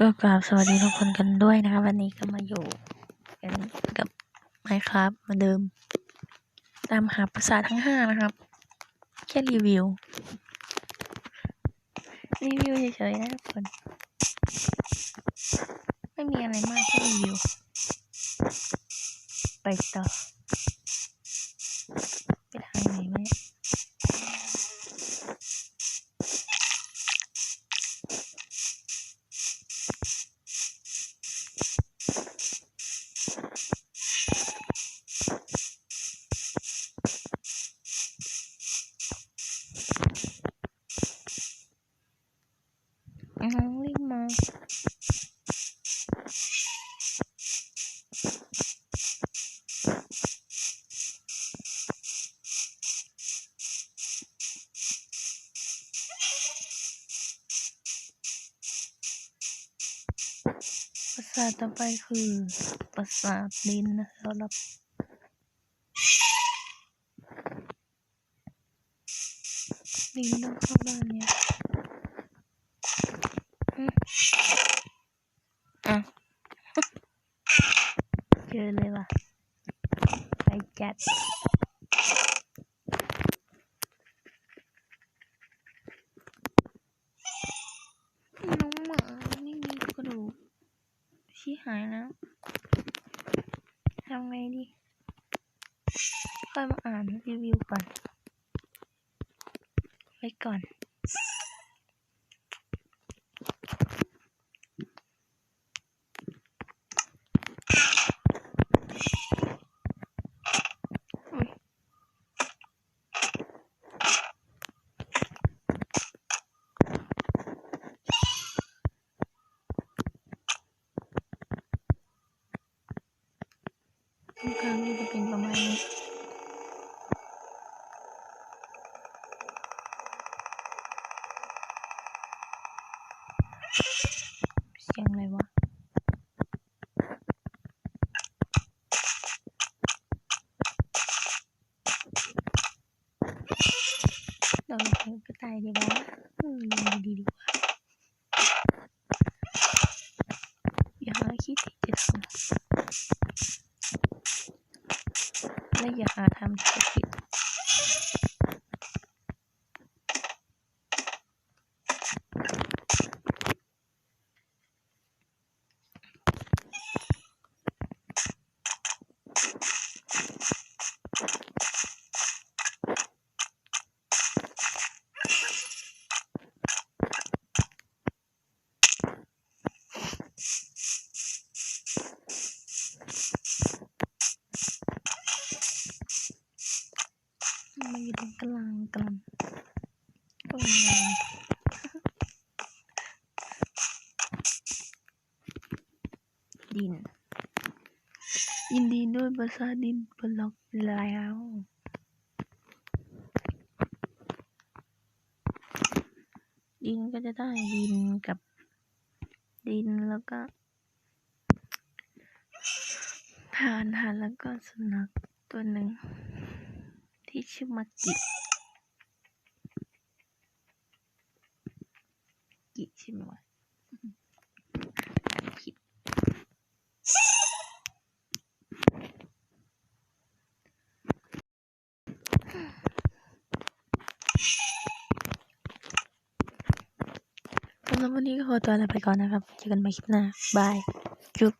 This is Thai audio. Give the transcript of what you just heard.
ก็กราบสวัสดีทุกคนกันด้วยนะครับ วันนี้ก็มาอยู่กันกับ Minecraft เหมือนเดิม ตามหาปราสาทั้งห้านะครับ แค่รีวิว รีวิวเฉยๆนะทุกคน ไม่มีอะไรมากแค่รีวิว ไปต่อ ไปทางไหนไหมเนี่ยน้องรีบมา ปราสาทต่อไปคือปราสาทดินนะครับดินต้องเข้าบ้านเนี่ยอืมอะเจอเลยว่ะไปจัด น้องหมาไม่มีกระดูก ชี้หายแล้วทำไงดี ค่อยมาอ่านรีวิวก่อน ไว้ก่อน ตรงกลางนี่จะเป็นประมาณนี้เสียงอะไรวะเราเห็นกระต่ายดีวะอืมดีดีกว่า อย่าหาคิดที่จะทำและอย่าหาทำธุรกิจ กลางกันตรงนี้ดิน ยินดีด้วยภาษาดินบล็อกแล้วดินก็จะได้ดินกับดินแล้วก็ทานทานแล้วก็สุนัขตัวหนึ่งที่ชื่อมากิ กิใช่ไหมวะผิดสำหรับวันนี้ก็ขอตัวลาไปก่อนนะครับเจอกันใหม่คลิปหน้า บาย จุ๊บ